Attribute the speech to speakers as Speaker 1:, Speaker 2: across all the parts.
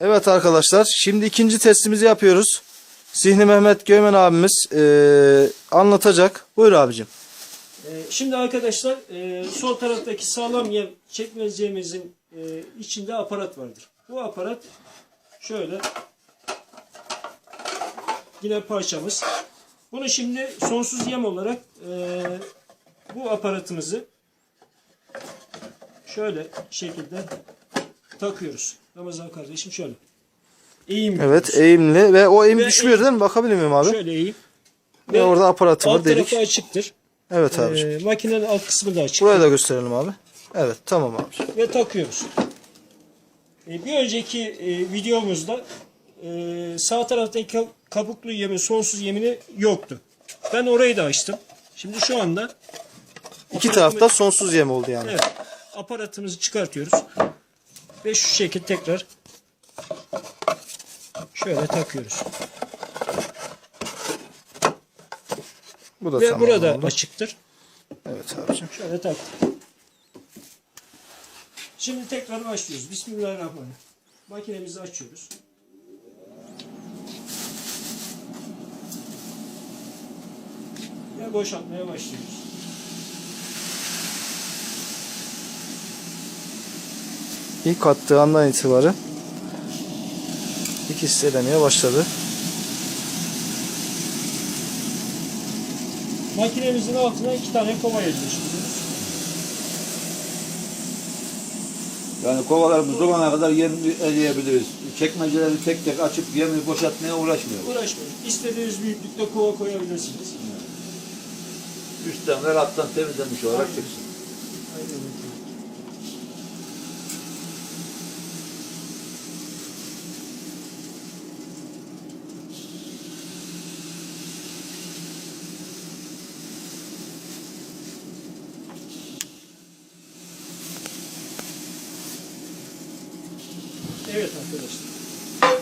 Speaker 1: Evet arkadaşlar şimdi ikinci testimizi yapıyoruz. Zihni Mehmet Göğmen abimiz eee, anlatacak. Buyur abicim.
Speaker 2: Ee, Şimdi arkadaşlar e, sol taraftaki sağlam yem çekmecemizin e, içinde aparat vardır. Bu aparat şöyle yine parçamız. Bunu şimdi sonsuz yem olarak e, bu aparatımızı şöyle şekilde takıyoruz. Ramazan kardeşim şöyle. Eğim
Speaker 1: Evet eğimli ve o eğim
Speaker 2: Ve
Speaker 1: düşmüyor değil mi? Bakabilir miyim abi?
Speaker 2: Şöyle eğim.
Speaker 1: Ve orada aparatı var
Speaker 2: alt
Speaker 1: delik.
Speaker 2: tarafı açıktır.
Speaker 1: Evet abicim.
Speaker 2: Ee, makinenin alt kısmı da açık.
Speaker 1: Buraya da gösterelim abi. Evet tamam abicim.
Speaker 2: ve takıyoruz. E, bir önceki e, videomuzda e, sağ taraftaki ka- kabuklu yemin sonsuz yemini yoktu. Ben orayı da açtım. Şimdi şu anda
Speaker 1: İki tarafta sonsuz yem oldu yani.
Speaker 2: evet, aparatımızı çıkartıyoruz. Ve şu şekilde tekrar şöyle takıyoruz.
Speaker 1: Bu da
Speaker 2: Ve burada
Speaker 1: oldu.
Speaker 2: açıktır.
Speaker 1: Evet abicim.
Speaker 2: Şöyle taktık. Şimdi tekrar başlıyoruz. Bismillahirrahmanirrahim. Makinemizi açıyoruz. Ve boşaltmaya başlıyoruz.
Speaker 1: İlk attığı andan itibaren ikisi de demeye başladı.
Speaker 2: Makinemizin altına iki tane kova yerleştiriyoruz.
Speaker 3: Yani kovalarımız dolana kadar yem eleyebiliriz. Çekmeceleri tek tek açıp yemi boşaltmaya uğraşmıyoruz.
Speaker 2: Uğraşmıyoruz. İstediğiniz büyüklükte kova koyabilirsiniz.
Speaker 3: Üstten ve alttan temizlenmiş olarak çıksın.
Speaker 2: Evet arkadaşlar.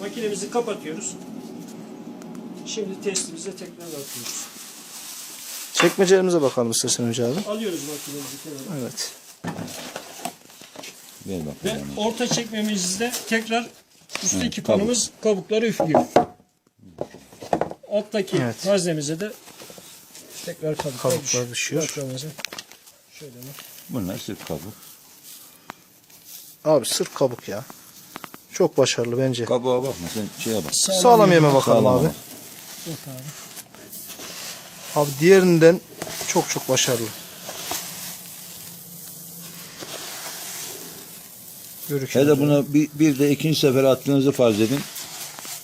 Speaker 2: Makinemizi kapatıyoruz. Şimdi testimize tekrar atıyoruz.
Speaker 1: Çekmecelerimize bakalım istersen önce abi.
Speaker 2: Alıyoruz makinemizi kenara.
Speaker 1: Evet.
Speaker 3: Ver
Speaker 2: Ve
Speaker 3: bakalım.
Speaker 2: orta çekmemizde tekrar üstteki
Speaker 3: Hı, kabuk.
Speaker 2: konumuz kabukları üflüyor. Alttaki
Speaker 1: Evet.
Speaker 2: haznemize de tekrar kabuklar,
Speaker 1: Kabuklar düşüyor.
Speaker 2: Ramazan. Şöyle bak.
Speaker 3: Bunlar sırf kabuk.
Speaker 1: Abi sırf kabuk ya. Çok başarılı bence.
Speaker 3: Kabuğa bakma sen şeye bak.
Speaker 1: Sağlam yeme bakalım
Speaker 3: Sağlam
Speaker 1: abi.
Speaker 2: Yok abi.
Speaker 1: Abi diğerinden çok çok başarılı. Görüküyor.
Speaker 3: Hele bunu bir, bir de ikinci sefer attığınızı farz edin.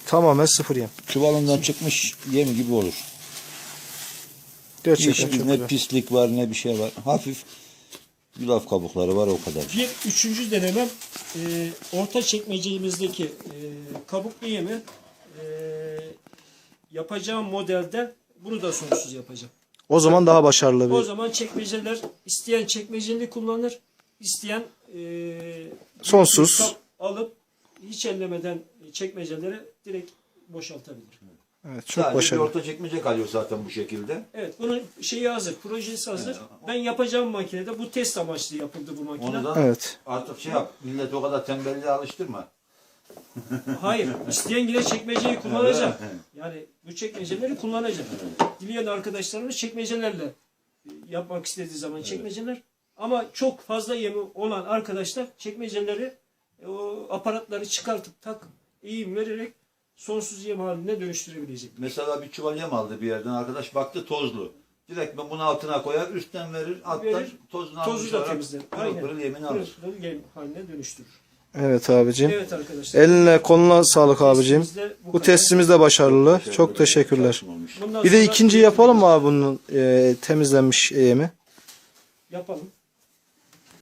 Speaker 1: Tamamen sıfır yem.
Speaker 3: Çuvalından çıkmış yem gibi olur.
Speaker 1: Gerçekten çok
Speaker 3: ne
Speaker 1: güzel.
Speaker 3: pislik var ne bir şey var. Hafif yulaf kabukları var o kadar.
Speaker 2: Bir üçüncü denemem e, orta çekmecemizdeki e, kabuklu yemi e, yapacağım modelde bunu da sonsuz yapacağım.
Speaker 1: O zaman daha başarılı
Speaker 2: O
Speaker 1: bir.
Speaker 2: zaman çekmeceler isteyen çekmeceli kullanır, isteyen e,
Speaker 1: Sonsuz.
Speaker 2: alıp hiç ellemeden çekmeceleri direkt boşaltabilir.
Speaker 1: Evet, çok
Speaker 3: Sadece
Speaker 1: başarılı.
Speaker 3: bir orta çekmece kalıyor zaten bu şekilde.
Speaker 2: Evet, bunun şeyi hazır, projesi hazır. Ben yapacağım makinede bu test amaçlı yapıldı bu makine.
Speaker 3: Onu da
Speaker 1: Evet.
Speaker 3: artık şey yap. Millet o kadar tembelliğe alıştırma.
Speaker 2: Hayır, isteyen yine çekmeceyi kullanacak. Yani bu çekmeceleri kullanacak. Dileyen arkadaşlarımız çekmecelerle e, yapmak istediği zaman çekmeceler. Ama çok fazla yemi olan arkadaşlar çekmeceleri e, o aparatları çıkartıp tak eğim vererek sonsuz yem haline dönüştürebilecek.
Speaker 3: Mesela bir çuval yem aldı bir yerden arkadaş baktı tozlu. Direkt ben bunu altına koyar üstten verir alttan
Speaker 2: Verir,
Speaker 3: tozunu
Speaker 2: Tozu da temizler.
Speaker 3: pırıl pırıl yemini alır.
Speaker 2: Pırıl pırıl yem haline dönüştürür.
Speaker 1: Evet abicim.
Speaker 2: Evet arkadaşlar.
Speaker 1: Eline koluna sağlık abicim. Bu
Speaker 2: kadar.
Speaker 1: testimiz de başarılı. Çok teşekkürler. Bir de ikinci yapalım mı abi bunun e, temizlenmiş yemi?
Speaker 2: Yapalım.